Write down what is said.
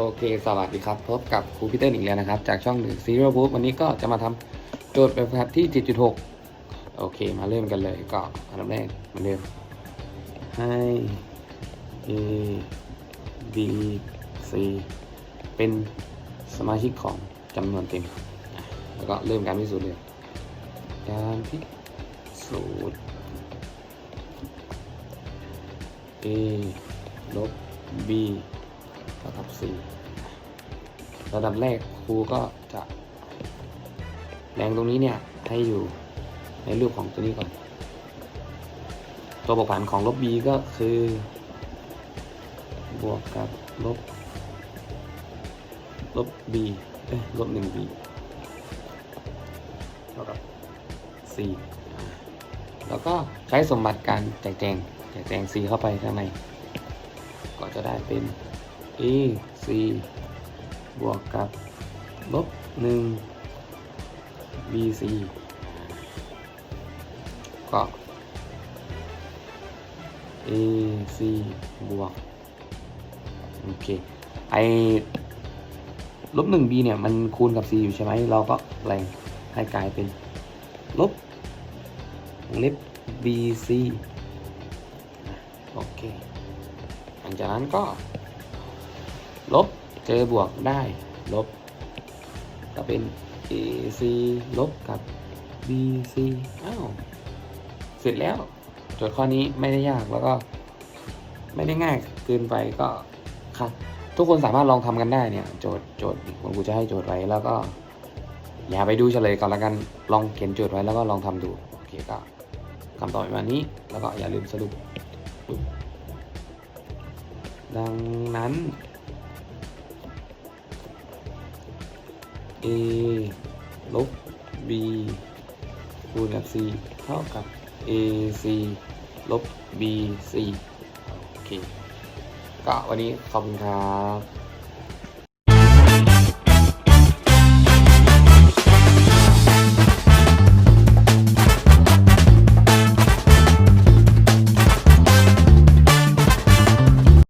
โอเค สวัสดีครับ พบกับครูพีเตอร์อีกแล้วนะครับ จากช่องหนึ่งซีโร่บุ๊วันนี้ก็จะมาทำโจทย์แบบฝึกหัดที่ 7.6 โอเค มาเริ่มกันเลยก็อันดับแรกเหมือนเดิมให้ A B C เป็นสมาชิกของจำนวนเต็ม แล้วก็เริ่มการพิสูจน์เลย การพิสูจน์ A ลบ B เท่ากับ C ระดับแรกครูก็จะแปลงตรงนี้เนี่ยให้อยู่ในรูปของตัวนี้ก่อน ตัวบวกผันของลบ b ก็คือ บวกกับลบลบ b เอ้ยลบ 1b เท่ากับ c อ่แล้วก็ใช้สมบัติการแจกแจงแจกแจง c เข้าไปข้างใน ก็จะได้เป็น a c บวกกับลบ1 b c ก็ a c บวก โอเค ไอลบ 1b เนี่ย มันคูณกับ c อยู่ใช่ไหม เราก็แปลงให้กลายเป็น ลบเล็บ bc โอเค หลังจากนั้นก็ ลบเจอบวกได้ลบ ก็เป็น AC ลบกับ BC อ้าวเสร็จแล้วโจทย์ข้อนี้ไม่ได้ยากแล้วก็ ไม่ได้ง่ายเกินไปก็ครับทุกคนสามารถลองทำกันได้เนี่ย โจทย์โจทย์ผมกูจะให้โจทย์ไว้แล้วก็ อย่าไปดูเฉลยก่อนละกันลองเขียนโจทย์ไว้แล้วก็ลองทำดูโอเคก็คำตอบประมาณนี้แล้วก็อย่าลืมสรุปดังนั้น a ลบ b คูณกับ c เท่ากับ ac ลบ bc โอเค ก็วันนี้ขอบคุณครับ